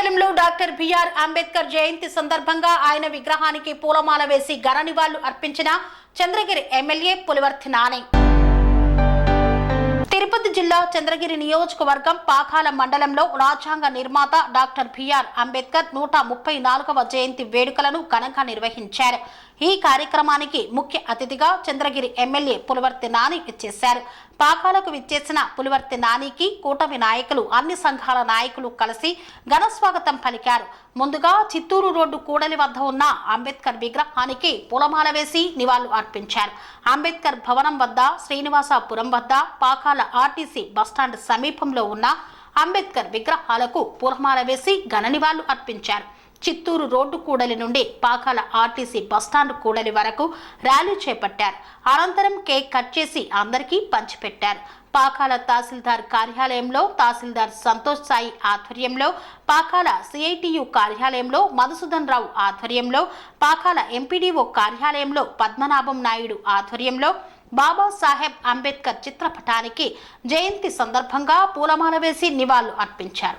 Doctor BR Ambedkar జయంతి సందర్భంగా ఆయన విగ్రహానికి పూలమాల వేసి ఘన నివాళులు అర్పించిన చంద్రగిరి ఎమ్మెల్యే పులివర్తి నాని. తిరుపతి జిల్లా చంద్రగిరి నియోజకవర్గం పాకాల మండలంలో రాజ్యాంగ నిర్మాత డాక్టర్ బిఆర్ అంబేద్కర్ నూట ముప్పై నాలుగవ జయంతి వేడుకలను ఘనంగా నిర్వహించారు. ఈ కార్యక్రమానికి ముఖ్య అతిథిగా చంద్రగిరి ఎమ్మెల్యే పులివర్తి నాని ఇచ్చేశారు పాకాలకు విచ్చేసిన పులివర్తి నానికి కూటమి నాయకులు అన్ని సంఘాల నాయకులు కలిసి ఘన స్వాగతం పలికారు. ముందుగా చిత్తూరు రోడ్డు కూడలి వద్ద ఉన్న అంబేద్కర్ విగ్రహానికి పూలమాల వేసి నివాళులు అర్పించారు. అంబేద్కర్ భవనం వద్ద శ్రీనివాసపురం వద్ద పాకాల ఆర్టీసీ బస్టాండ్ సమీపంలో ఉన్న అంబేద్కర్ విగ్రహాలకు పూలమాల వేసి ఘన నివాళులు అర్పించారు. చిత్తూరు రోడ్డు కూడలి నుండి పాకాల ఆర్టీసీ బస్టాండ్ కూడలి వరకు ర్యాలీ చేపట్టారు. అనంతరం కేక్ కట్ చేసి అందరికీ పంచిపెట్టారు. పాకాల తహసీల్దార్ కార్యాలయంలో తహసీల్దార్ సంతోష్ సాయి ఆధ్వర్యంలో పాకాల సిఐటియు కార్యాలయంలో మధుసూదన్ రావు ఆధ్వర్యంలో పాకాల ఎంపీడీఓ కార్యాలయంలో పద్మనాభం నాయుడు ఆధ్వర్యంలో బాబాసాహెబ్ అంబేద్కర్ చిత్రపటానికి జయంతి సందర్భంగా పూలమాల వేసి నివాళులు అర్పించారు.